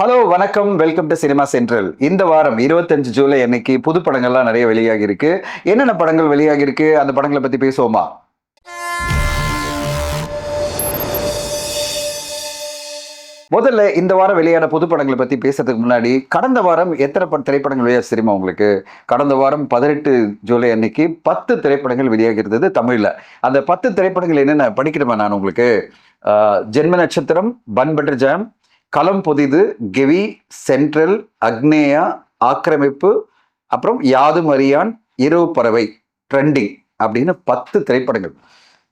Hello வணக்கம். Welcome to cinema central இந்த வாரம் இருபத்தஞ்சு ஜூலை அன்னைக்கு புது படங்கள்லாம் நிறைய வெளியாகி இருக்கு என்னென்ன படங்கள் வெளியாகி இருக்கு அந்த படங்களை பத்தி பேசுவோமா? முதல்ல இந்த வாரம் வெளியான புது படங்களை பத்தி பேசுறதுக்கு முன்னாடி கடந்த வாரம் எத்தனை பட திரைப்படங்கள் வெளியாக தெரியுமா உங்களுக்கு? கடந்த வாரம் பதினெட்டு ஜூலை அன்னைக்கு பத்து திரைப்படங்கள் வெளியாகி இருந்தது தமிழ்ல. அந்த பத்து திரைப்படங்கள் என்னென்ன? படிக்கணுமா நான் உங்களுக்கு? ஜென்ம நட்சத்திரம் பன் பட்டர் ஜாம் களம் புதிது கெவி சென்ட்ரல் அக்னேயா ஆக்கிரமிப்பு அப்புறம் யாதும் அறியான் இரவு பறவை ட்ரெண்டிங் அப்படின்னு பத்து திரைப்படங்கள்.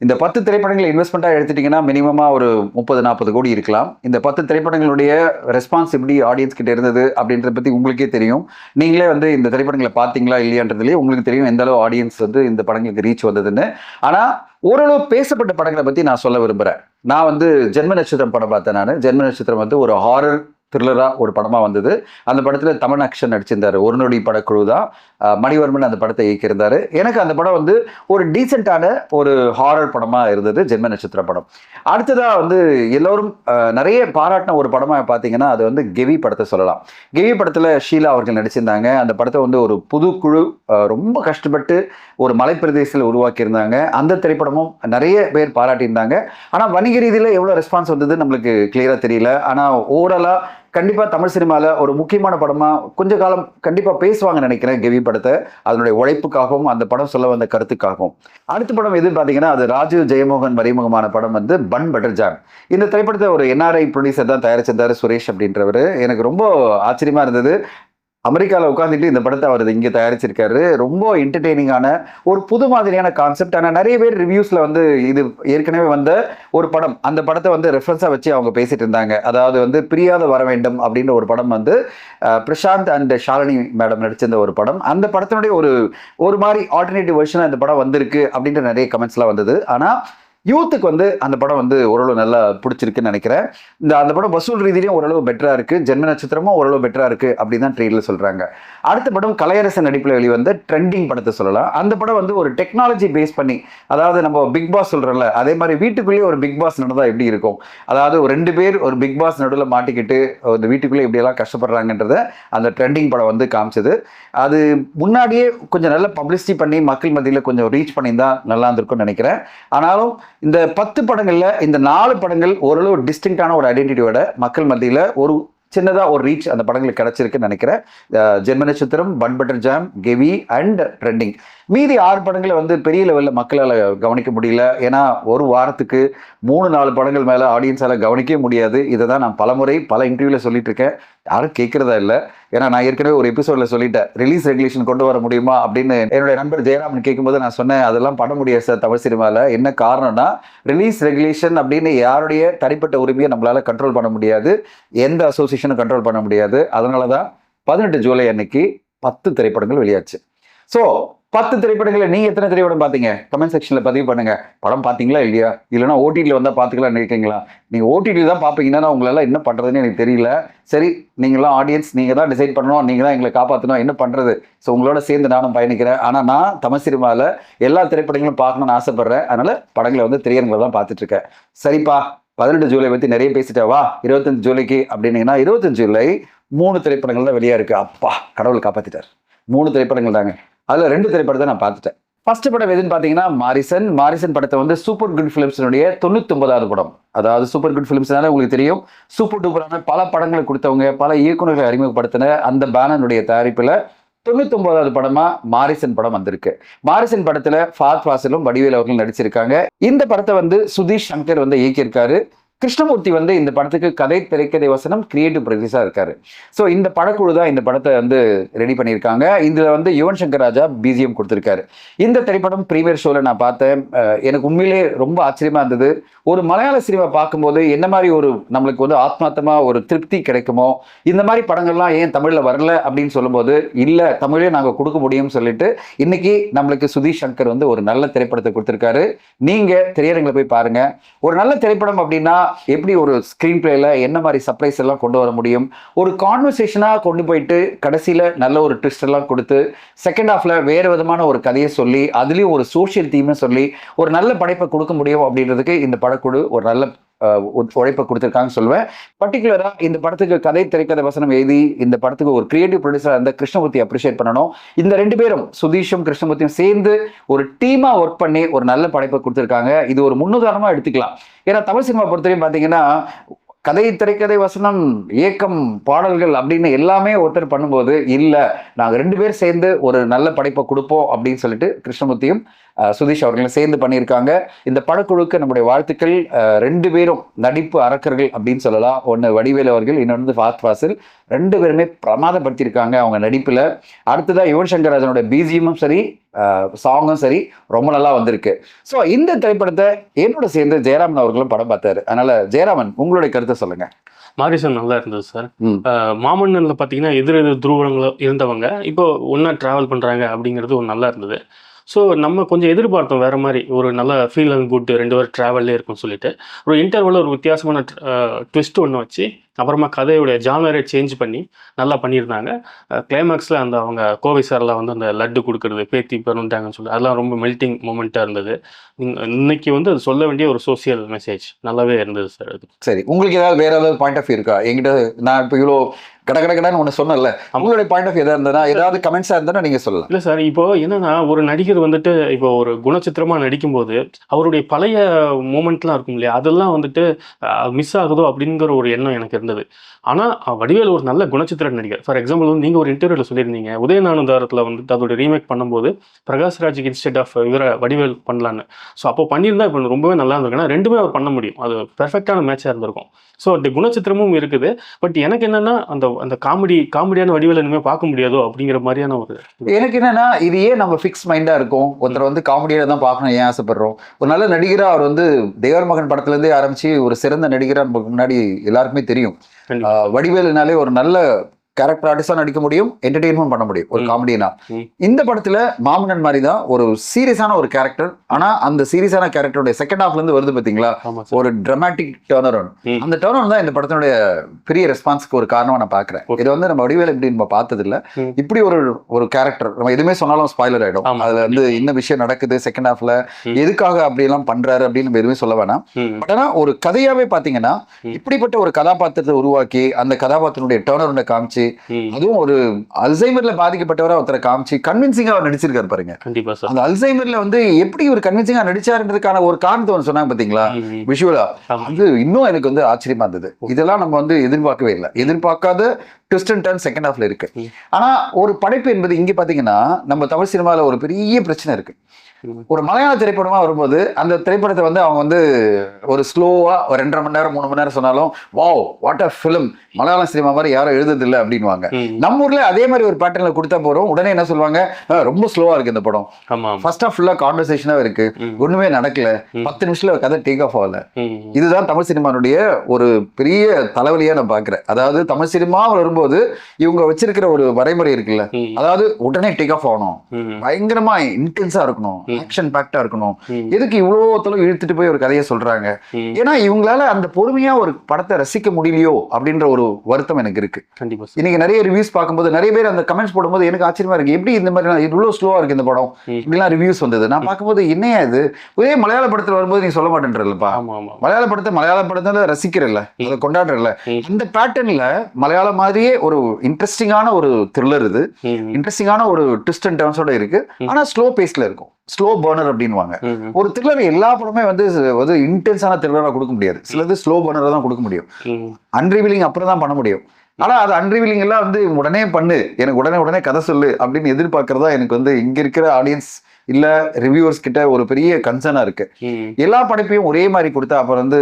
இந்த பத்து திரைப்படங்களை இன்வெஸ்ட்மெண்ட்டாக எடுத்துட்டிங்கன்னா மினிமமாக ஒரு முப்பது நாற்பது கோடி இருக்கலாம். இந்த பத்து திரைப்படங்களுடைய ரெஸ்பான்ஸ் எப்படி ஆடியன்ஸ் கிட்ட இருந்தது அப்படின்றத பற்றி உங்களுக்கே தெரியும். நீங்களே வந்து இந்த திரைப்படங்களை பார்த்தீங்களா இல்லையான்றதுலேயே உங்களுக்கு தெரியும் எந்த அளவு ஆடியன்ஸ் வந்து இந்த படங்களுக்கு ரீச் வந்ததுன்னு. ஆனால் ஓரளவு பேசப்பட்ட படங்களை பற்றி நான் சொல்ல விரும்புகிறேன் நான் வந்து ஜென்ம நட்சத்திரம் படம் பார்த்தேன் நான். ஜென்ம நட்சத்திரம் வந்து ஒரு ஹாரர் த்ரில்லராக ஒரு படமாக வந்தது. அந்த படத்தில் தமிழ் அக்ஷன் நடிச்சிருந்தாரு. ஒரு நொடி படக்குழு தான் மணிவர்மன் அந்த படத்தை இயக்கியிருந்தாரு. எனக்கு அந்த படம் வந்து ஒரு டீசெண்டான ஒரு ஹாரர் படமாக இருந்தது. ஜென்ம நட்சத்திர படம். அடுத்ததாக வந்து எல்லோரும் நிறைய பாராட்டின ஒரு படமாக பார்த்தீங்கன்னா அது வந்து கெவி படத்தை சொல்லலாம். கெவி படத்தில் ஷீலா அவர்கள் நடிச்சிருந்தாங்க. அந்த படத்தை வந்து ஒரு புது குழு ரொம்ப கஷ்டப்பட்டு ஒரு மலைப்பிரதேசத்தில் உருவாக்கியிருந்தாங்க. அந்த திரைப்படமும் நிறைய பேர் பாராட்டியிருந்தாங்க. ஆனால் வணிக ரீதியில் எவ்வளோ ரெஸ்பான்ஸ் வந்தது நம்மளுக்கு கிளியராக தெரியல. ஆனால் ஓவராலாக கண்டிப்பாக தமிழ் சினிமாவில் ஒரு முக்கியமான படமாக கொஞ்ச காலம் கண்டிப்பாக பேசுவாங்க நினைக்கிறேன் கெவி படத்தை. அதனுடைய உழைப்புக்காகவும் அந்த படம் சொல்ல வந்த கருத்துக்காகவும். அடுத்த படம் எதுன்னு பார்த்தீங்கன்னா அது ராஜீவ் ஜெயமோகன் மறைமுகமான படம் வந்து பன் பட்டர் இந்த திரைப்படத்தை ஒரு என்ஆர்ஐ ப்ரொடியூசர் தான் தயாரிச்சிருந்தார் சுரேஷ் அப்படின்றவர். எனக்கு ரொம்ப ஆச்சரியமாக இருந்தது. அமெரிக்காவில் உட்காந்துட்டு இந்த படத்தை அவர் இங்கே தயாரிச்சிருக்காரு. ரொம்ப என்டர்டெய்னிங்கான ஒரு புது மாதிரியான கான்செப்ட் ஆனால் நிறைய பேர் ரிவ்யூஸில் வந்து இது ஏற்கனவே வந்த ஒரு படம். அந்த படத்தை வந்து ரெஃபரன்ஸாக வச்சு அவங்க பேசிட்டு இருந்தாங்க. அதாவது வந்து பிரியாத வர வேண்டும் அப்படின்ற ஒரு படம் வந்து பிரசாந்த் அண்ட் ஷாலினி மேடம் நடிச்சிருந்த ஒரு படம். அந்த படத்தினுடைய ஒரு ஒரு மாதிரி ஆல்டர்னேட்டிவ் வெர்ஷனாக இந்த படம் வந்திருக்கு அப்படின்ற நிறைய கமெண்ட்ஸ்லாம் வந்தது. ஆனால் யூத்துக்கு வந்து அந்த படம் வந்து ஓரளவு நல்லா பிடிச்சிருக்குன்னு நினைக்கிறேன். இந்த அந்த படம் வசூல் ரீதியிலையும் ஓரளவு பெட்டராக இருக்குது ஜென்ம நட்சத்திரமும் ஓரளவு பெட்டராக இருக்குது அப்படின்னு தான் ட்ரெயிலில் சொல்கிறாங்க அடுத்த படம் கலையரசன் நடிப்பில் வெளிவந்த ட்ரெண்டிங் படத்தை சொல்லலாம். அந்த படம் வந்து ஒரு டெக்னாலஜி பேஸ் பண்ணி அதாவது நம்ம பிக் பாஸ் சொல்கிறோம்ல அதே மாதிரி வீட்டுக்குள்ளேயே ஒரு பிக் பாஸ் நடந்தால் எப்படி இருக்கும்? அதாவது ஒரு ரெண்டு பேர் ஒரு பிக் பாஸ் நடுவில் மாட்டிக்கிட்டு இந்த வீட்டுக்குள்ளே எப்படியெல்லாம் கஷ்டப்படுறாங்கன்றத அந்த ட்ரெண்டிங் படம் வந்து காமிச்சது. அது முன்னாடியே கொஞ்சம் நல்ல பப்ளிசிட்டி பண்ணி மக்கள் மத்தியில் கொஞ்சம் ரீச் பண்ணியிருந்தா நல்லா இருந்திருக்கும்னு நினைக்கிறேன். ஆனாலும் இந்த பத்து படங்களில் இந்த நாலு படங்கள் ஓரளவு டிஸ்டிங்கான ஒரு ஐடென்டிட்டியோட மக்கள் மத்தியில் ஒரு சின்னதாக ஒரு ரீச் அந்த படங்களுக்கு கிடைச்சிருக்குன்னு நினைக்கிறேன். Jenma Natchathiram bun butter jam Kevi and trending மீதி ஆறு படங்களை வந்து பெரிய லெவலில் மக்களால் கவனிக்க முடியல. ஏன்னா ஒரு வாரத்துக்கு மூணு நாலு படங்கள் மேலே ஆடியன்ஸால் கவனிக்கவே முடியாது. இதை தான் நான் பலமுறை பல இன்டர்வியூவில் சொல்லிட்டு இருக்கேன். யாரும் கேட்குறதா இல்லை. ஏன்னா நான் ஏற்கனவே ஒரு எபிசோடில் சொல்லிட்டேன். ரிலீஸ் ரெகுலேஷன் கொண்டு வர முடியுமா அப்படின்னு என்னுடைய நண்பர் ஜெயராமன் கேட்கும்போது நான் சொன்னேன் அதெல்லாம் பண்ண முடியாது சார் தமிழ் சினிமாவில் என்ன காரணம்னா ரிலீஸ் ரெகுலேஷன் அப்படின்னு யாருடைய தனிப்பட்ட உரிமையை நம்மளால் கண்ட்ரோல் பண்ண முடியாது. எந்த அசோசியேஷனும் கண்ட்ரோல் பண்ண முடியாது. அதனால தான் பதினெட்டு ஜூலை அன்னைக்கு பத்து திரைப்படங்கள் வெளியாச்சு. ஸோ பத்து திரைப்படங்களை நீங்க எத்தனை திரைப்படம் பார்த்தீங்க? கமெண்ட் செக்ஷன்ல பதிவு பண்ணுங்க. படம் பார்த்தீங்களா இல்லையா? இல்லைன்னா ஓடிடியில் வந்தால் பார்த்துக்கலாம் நினைக்கிறீங்களா? நீங்கள் ஓடிடியில் தான் பார்ப்பீங்கன்னா உங்களால் என்ன பண்ணுறதுன்னு எனக்கு தெரியல. சரி நீங்களாம் ஆடியன்ஸ் நீங்கள் தான் டிசைட் பண்ணணும். நீங்கள் தான் எங்களை காப்பாற்றணும் என்ன பண்ணுறது ஸோ உங்களோட சேர்ந்து நானும் பயணிக்கிறேன். ஆனால் நான் தமிழ் சினிமாவில் எல்லா திரைப்படங்களும் பார்க்கணும்னு ஆசைப்படுறேன். அதனால படங்களை வந்து திரையரங்களை தான் பார்த்துட்டு இருக்கேன் சரிப்பா பதினெட்டு ஜூலை பற்றி நிறைய பேசிட்டே வா இருபத்தஞ்சு ஜூலைக்கு அப்படின்னீங்கன்னா இருபத்தஞ்சு ஜூலை மூணு திரைப்படங்கள் தான் வெளியாக இருக்கு. அப்பா கடவுள் காப்பாத்திட்டார். மூணு திரைப்படங்கள் தாங்க. அதில் ரெண்டு திரைப்படத்தை நான் பார்த்துட்டேன். ஃபர்ஸ்ட் படம் எதுன்னு பார்த்தீங்கன்னா மாரிசன் மாரிசன் படத்தை வந்து சூப்பர் குட் ஃபிலிம்ஸினுடைய தொண்ணூத்தொன்பதாவது படம். அதாவது சூப்பர் குட் ஃபிலிம்ஸ்னால உங்களுக்கு தெரியும். சூப்பர் டூப்பரான பல படங்களை கொடுத்தவங்க பல இயக்குநர்களை அறிமுகப்படுத்தின அந்த பேனனுடைய தயாரிப்பில் தொண்ணூத்தொன்பதாவது படமா மாரிசன் படம் வந்திருக்கு. மாரிசன் படத்துல ஃபாத் வாசலும் வடிவேல் அவர்கள் நடிச்சிருக்காங்க. இந்த படத்தை வந்து சுதீஷ் சங்கர் வந்து இயக்கியிருக்காரு. கிருஷ்ணமூர்த்தி வந்து இந்த படத்துக்கு கதை திரைக்கதை வசனம் கிரியேட்டிவ் ப்ரொடியூசராக இருக்காரு. ஸோ இந்த படக்குழு தான் இந்த படத்தை வந்து ரெடி பண்ணியிருக்காங்க. இதில் வந்து யுவன் சங்கர் ராஜா பிஜிஎம் கொடுத்துருக்காரு. இந்த திரைப்படம் ப்ரீமியர் ஷோவில் நான் பார்த்தேன். எனக்கு உண்மையிலே ரொம்ப ஆச்சரியமாக இருந்தது. ஒரு மலையாள சினிமா பார்க்கும்போது என்ன மாதிரி ஒரு நம்மளுக்கு வந்து ஆத்மாத்தமாக ஒரு திருப்தி கிடைக்குமோ இந்த மாதிரி படங்கள்லாம் ஏன் தமிழில் வரல அப்படின்னு சொல்லும்போது இல்லை தமிழே நாங்கள் கொடுக்க முடியும்னு சொல்லிட்டு இன்னைக்கு நம்மளுக்கு சுதீஷ் சங்கர் வந்து ஒரு நல்ல திரைப்படத்தை கொடுத்துருக்காரு. நீங்கள் திரையரங்களை போய் பாருங்கள் ஒரு நல்ல திரைப்படம் அப்படின்னா எப்படி ஒரு ஸ்க்ரீன் பிளேல என்ன மாதிரி சர்ப்ரைஸ் எல்லாம் கொண்டு வர முடியும்? ஒரு கான்வர்சேஷனாக கொண்டு போயிட்டு கடைசியில் நல்ல ஒரு ட்விஸ்ட் எல்லாம் கொடுத்து செகண்ட் ஹாஃப்ல வேறு விதமான ஒரு கதையை சொல்லி அதுலேயும் ஒரு சோஷியல் தீம்னு சொல்லி ஒரு நல்ல படைப்பை கொடுக்க முடியும் அப்படின்றதுக்கு இந்த படக்குழு ஒரு நல்ல உழைப்பை கொடுத்துருக்காங்கன்னு சொல்லுவேன். பர்டிகுலராக இந்த படத்துக்கு கதை திரைக்கதை வசனம் எழுதி இந்த படத்துக்கு ஒரு கிரியேட்டிவ் ப்ரொடியூசராக இருந்த கிருஷ்ணமூர்த்தி அப்ரிஷியேட் பண்ணணும். இந்த ரெண்டு பேரும் சுதீஷும் கிருஷ்ணமூர்த்தியும் சேர்ந்து ஒரு டீமாக ஒர்க் பண்ணி ஒரு நல்ல படைப்பை கொடுத்துருக்காங்க. இது ஒரு முன்னுதாரணமாக எடுத்துக்கலாம். ஏன்னா தமிழ் சினிமா பொறுத்தவரையும் பார்த்தீங்கன்னா கதை திரைக்கதை வசனம் இயக்கம் பாடல்கள் அப்படின்னு எல்லாமே ஒருத்தர் பண்ணும்போது இல்லை நாங்கள் ரெண்டு பேர் சேர்ந்து ஒரு நல்ல படைப்பை கொடுப்போம் அப்படின்னு சொல்லிட்டு கிருஷ்ணமூர்த்தியும் சுதீஷ் அவர்களும் சேர்ந்து பண்ணியிருக்காங்க. இந்த படக்குழுக்கு நம்முடைய வாழ்த்துக்கள் ரெண்டு பேரும் நடிப்பு அரக்கர்கள் அப்படின்னு சொல்லலாம். ஒன்று வடிவேலு அவர்கள் இன்னொன்று ஃபாஸ்ட் ஃபாசில். ரெண்டு பேருமே பிரமாதப்படுத்தியிருக்காங்க அவங்க நடிப்பில். அடுத்ததாக யுவன் சங்கர் ராஜனோட பிஜிஎம்மும் சரி சாங்கும் சரி ரொம்ப நல்லா வந்திருக்கு. ஸோ இந்த திரைப்படத்தை என்னோட சேர்ந்து ஜெயராமன் அவர்களும் படம் பார்த்தாரு. அதனால ஜெயராமன் உங்களுடைய கருத்தை சொல்லுங்க. மாரிசன் நல்லா இருந்தது சார். மாமன்னன்ல பார்த்தீங்கன்னா எதிர் எதிர் துருவங்கள் இருந்தவங்க இப்போ ஒன்றா ட்ராவல் பண்ணுறாங்க அப்படிங்கிறது ஒரு நல்லா இருந்தது. ஸோ நம்ம கொஞ்சம் எதிர்பார்த்தோம் வேறு மாதிரி. ஒரு நல்ல ஃபீல் அண்ட் குட் ரெண்டு பேரும் ட்ராவல்லே இருக்கும்னு சொல்லிட்டு. ஒரு இன்டர்வலில் ஒரு வித்தியாசமான ட்விஸ்ட் ஒன்று வச்சு அப்புறமா கதையுடைய ஜானரை சேஞ்ச் பண்ணி நல்லா பண்ணியிருந்தாங்க. கிளைமேக்ஸில் அந்த அவங்க கோவை சார்லாம் வந்து அந்த லட்டு கொடுக்குறது பேத்தி பெருண்டாங்கன்னு சொல்லி அதெல்லாம் ரொம்ப மெல்ட்டிங் மூமெண்ட்டாக இருந்தது. இன்னைக்கு வந்து அது சொல்ல வேண்டிய ஒரு சோசியல் மெசேஜ் நல்லாவே இருந்தது சார் அது. சரி உங்களுக்கு ஏதாவது வேற ஏதாவது பாயிண்ட் ஆஃப் இருக்கா? எங்கிட்ட நான் இப்போ இவ்வளோ கட கட கடன்னு ஒன்று சொன்னல உங்களுடைய பாயிண்ட் ஆஃப் எதா இருந்ததுன்னா ஏதாவது கமெண்ட்ஸா இருந்தா நீங்க சொல்லலாம் இல்லை சார் இப்போ என்னன்னா ஒரு நடிகர் வந்துட்டு இப்போ ஒரு குணச்சித்திரமா நடிக்கும்போது அவருடைய பழைய மூமெண்ட்லாம் இருக்கும் இல்லையா அதெல்லாம் வந்துட்டு மிஸ் ஆகுதோ அப்படிங்கிற ஒரு எண்ணம் எனக்கு இருந்தது. ஆனால் வடிவேல் ஒரு நல்ல குணச்சித்திர நடிகர். ஃபார் எக்ஸாம்பிள் வந்து நீங்கள் ஒரு இன்டர்வியூவில் சொல்லியிருந்தீங்க உதயநானந்தாரத்தில் வந்துட்டு அதோட ரீமேக் பண்ணும்போது பிரகாஷ் ராஜுக்கு இன்ஸ்டெட் ஆஃப் இவரை வடிவேல் பண்ணலான்னு. ஸோ அப்போ பண்ணியிருந்தா இப்போ ரொம்பவே நல்லா இருந்திருக்கு ஏன்னா ரெண்டுமே அவர் பண்ண முடியும். அது பெர்ஃபெக்டான மேட்சாக இருந்திருக்கும். ஸோ அந்த குணச்சித்திரமும் இருக்குது. பட் எனக்கு என்னன்னா அந்த அந்த காமெடி காமெடியான வடிவேல் இனிமேல் பார்க்க முடியாதோ அப்படிங்கிற மாதிரியான ஒரு எனக்கு என்னன்னா இது ஏன் நம்ம ஃபிக்ஸ் மைண்டா இருக்கும்? ஒருத்தர் வந்து காமெடியில தான் பார்க்கணும் ஏன் ஆசைப்படுறோம்? ஒரு நல்ல நடிகரா அவர் வந்து தேவர் மகன் படத்துல இருந்தே ஆரம்பிச்சு ஒரு சிறந்த நடிகரா நமக்கு முன்னாடி எல்லாருக்குமே தெரியும். வடிவேலுனாலே ஒரு நல்ல கேரக்டர் ஆர்டிஸ்டா நடிக்க முடியும் என்டர்டெயின்மெண்ட் பண்ண முடியும் ஒரு. காமெடினா. இந்த படத்துல மாமன்னன் மாதிரி தான் ஒரு சீரியஸான ஒரு கேரக்டர் ஆனா அந்த சீரியஸான கேரக்டரோட செகண்ட் ஹாஃப்ல இருந்து வருது பாத்தீங்களா ஒரு dramatic டேர்னர் ம். அந்த டேர்னர் தான் இந்த படத்தினுடைய பெரிய ரெஸ்பான்ஸ்க்கு ஒரு காரணமா நான் பாக்குறேன். இது வந்து நம்ம வடிவேல் எப்படி நம்ம பார்த்தது இல்ல. இப்படி ஒரு ஒரு கேரக்டர் நம்ம எதுவுமே சொன்னாலும் ஸ்பாய்லர் ஆயிடும். அதுல வந்து என்ன விஷயம் நடக்குது செகண்ட் ஹாஃப்ல. எதுக்காக அப்படி எல்லாம் பண்றாரு அப்படின்னு நம்ம எதுவுமே சொல்ல வேணாம் பட் ஆனா ஒரு கதையாவே பாத்தீங்கன்னா. இப்படிப்பட்ட ஒரு கதாபாத்திரத்தை உருவாக்கி அந்த கதாபாத்திரனுடைய டேர்னர் காமிச்சு ம். அதுவும் ஒரு அல்சைமர்ல பாதிக்கப்பட்டவரை ஒருத்தரை காமிச்சு கன்வின்சிங்கா அவர் நடிச்சிருக்காரு பாருங்க. கண்டிப்பா அந்த அல்சைமர்ல வந்து எப்படி ஒரு கன்வின்சிங்கா நடிச்சாருன்றதுக்கான ஒரு காரணத்தை ஒன்று சொன்னாங்க பாத்தீங்களா. விஷுவலா. அது இன்னும் எனக்கு வந்து ஆச்சரியமா இருந்தது. இதெல்லாம் நம்ம வந்து எதிர்பார்க்கவே இல்லை. எதிர்பார்க்காத ட்விஸ்ட் அண்ட் டர்ன் செகண்ட் ஹாஃப்ல இருக்கு. ஆனா ஒரு படைப்பு என்பது இங்க பாத்தீங்கன்னா நம்ம தமிழ் சினிமால ஒரு பெரிய பிரச்சனை இருக்கு. ஒரு மலையாள திரைப்படமா வரும்போது அந்த திரைப்படத்தை வந்து அவங்க வந்து ஒரு ஸ்லோவா ஒரு ரெண்டரை மணி நேரம் மூணு மணி நேரம் சொன்னாலும் wow what a film Malayalam cinema மாதிரி யாரும் எழுதுறது இல்லை அப்படின்வாங்க. நம்ம ஊர்ல அதே மாதிரி ஒரு பேட்டர்ல கொடுத்தா போறோம் உடனே என்ன சொல்லுவாங்க "ஆ, ரொம்ப ஸ்லோவா இருக்கு இந்த படம் ஃபர்ஸ்ட் ஆஃப் ஃபுல்லா கான்வர்சேஷனா இருக்கு. ஒண்ணுமே நடக்கல. பத்து நிமிஷத்துல கதை டேக் ஆஃப் ஆகல. இதுதான் தமிழ் சினிமானுடைய ஒரு பெரிய தலைவலியா நான் பாக்குறேன் அதாவது தமிழ் சினிமா வரும்போது இவங்க வச்சிருக்கிற ஒரு வரைமுறை இருக்குல்ல. அதாவது உடனே டேக் ஆஃப் ஆகணும். பயங்கரமா இன்டென்ஸா இருக்கணும். ஆக்ஷன் பேக்டா இருக்கணும். எதுக்கு இவ்வளோ இழுத்துட்டு போய் ஒரு கதையை சொல்றாங்க. ஏன்னா இவங்களால அந்த பொறுமையா ஒரு படத்தை ரசிக்க முடியலையோ அப்படின்ற ஒரு வருத்தம் எனக்கு இருக்கு. கண்டிப்பா இன்னைக்கு நிறைய ரிவ்யூஸ் பார்க்கும்போது நிறைய பேர் அந்த கமெண்ட்ஸ் போடும்போது எனக்கு ஆச்சரியமா இருக்கு. எப்படி இந்த மாதிரி இவ்வளவு ஸ்லோவா இருக்கு இந்த படம். இப்படிலாம் ரிவ்யூஸ் வந்தது. நான் பார்க்கும்போது என்னையா இது? ஒரே மலையாள படத்துல வரும்போது நீ சொல்ல ஆமா மலையாள படத்தை மலையாள படத்தை ரசிக்கிறல்ல. அதை ம். அந்த பேட்டர்ன்ல மலையாளம் மாதிரியே ஒரு இன்ட்ரெஸ்டிங்கான ஒரு த்ரில்லர் இது. இன்ட்ரெஸ்டிங்கான ஒரு ட்விஸ்ட் அண்ட் டர்ன்ஸோட இருக்கு. ஆனா ஸ்லோ பேஸ்ல இருக்கும். ஸ்லோ பர்னர் அப்படின்வாங்க. ஒரு த்ரில்லர் எல்லா படமே வந்து வந்து இன்டென்ஸான த்ரில்லரா கொடுக்க முடியாது. சிலது ஸ்லோ பர்னரா தான் கொடுக்க முடியும். அன்ரிவீலிங் அப்புறம் தான் பண்ண முடியும். ஆனா அது அன்ரிவீலிங் எல்லாம் வந்து உடனே பண்ணு. எனக்கு உடனே உடனே கதை சொல்லு அப்படின்னு எதிர்பார்க்கறதா எனக்கு வந்து இங்க இருக்கிற ஆடியன்ஸ் இல்ல ரிவ்யூவர்ஸ் கிட்ட ஒரு பெரிய கன்சர்னா இருக்கு. எல்லா படைப்பையும் ஒரே மாதிரி கொடுத்தா அப்புறம் வந்து